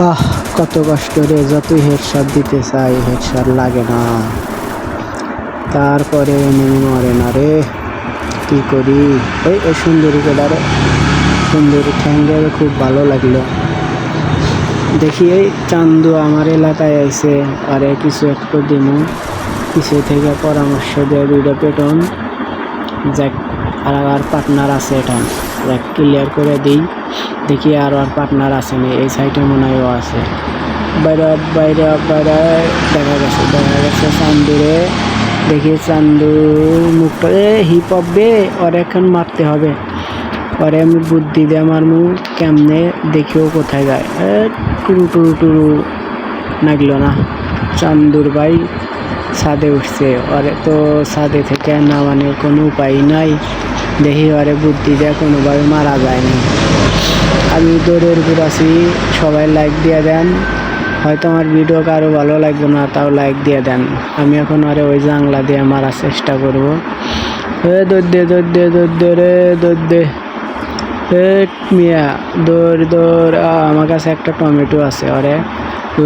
আহ, কত কষ্ট রে, যতই হেডশট দিতে চাই হেডশট লাগে না। তারপরে এনিমি মরে না রে। কী করি? ওই ওই সুন্দরী কেদারে সুন্দরী ঠ্যাঙ্গের খুব ভালো লাগল। দেখি এই চান্দু আমার এলাকায় আইছে আরে কিছু একটু দিমু। কিছু থেকে পরামর্শ দেয় দুইটা পেটন। যাক আর আর পার্টনার আছে এটা। যাক ক্লিয়ার করে দিই। দেখি আর আর পার্টনার আছে নি, এই সাইডে মনে হয় আছে। বাইরে বাইরে বাইরে, দেখা গেছে দেখা গেছে চান্দুরে। দেখি চান্দুর মুখটা, এ হিপ হপ বে, ওর এখন মারতে হবে। পরে আমি বুদ্ধি দিয়ে আমার মুখ কেমনে, দেখিও কোথায় যায়। টুরু টুরু টুরু লাগল না। চান্দুর ভাই ছাদে উঠছে, ওরে তো ছাদে থেকে না নামানোর কোনো উপায় নাই। দেখি ওরে বুদ্ধি দিয়ে কোনোভাবে মারা যায়নি। আমি দৌড়ের উপর আছি, সবাই লাইক দিয়ে দেন। হয়তো আমার ভিডিও কারও ভালো লাগবে না, তাও লাইক দিয়ে দেন। আমি এখন আরে ওই জাংলা দিয়ে মারার চেষ্টা করব। এ দৌড় দে দৌড় দে দে রে দৌড় দে মিয়া, দৌড় দৌড়। আমার কাছে একটা টমেটো আছে, আরে।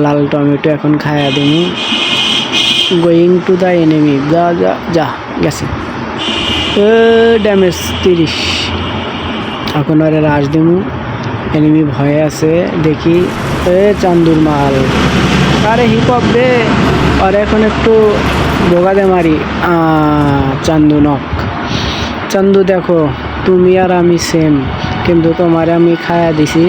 লাল টমেটো এখন খায়া দিমু। গোয়িং টু দ্য এনিমি যা যা যা, গেছে। ড্যামেজ তিরিশ। এখন আরে রাশ দিমু। এনিমি ভয়ে আছে, দেখি। এ, চান্দুর মাল। আরে হিপ হপ দে আর এখন একটু বোগাদে মারি। চান্দু নক চান্দু দেখো, তুমি আর আমি সেম কিন্তু তোমার আমি খায়া দিছি।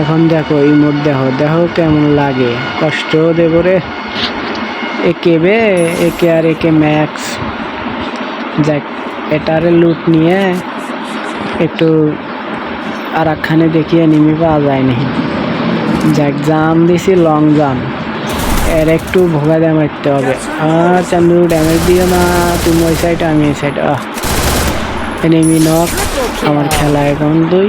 এখন দেখো ইমোট দেখো দেখো কেমন লাগে? কষ্ট দেব রে। একে বে? একে আর একে ম্যাক্স যাক এটারে লুট নিয়ে একটু আর একখানে দেখিয়ে নিমি পাওয়া যায়নি যাক জাম দিছি লং জাম এর একটু ভোগা দিয়ে মারতে হবে। আর চান্দু ড্যামেজ দিও না, তুমি ওই সাইড আমি এই সাইড আহ এনিমি নক আমার খেলা এখন দুই।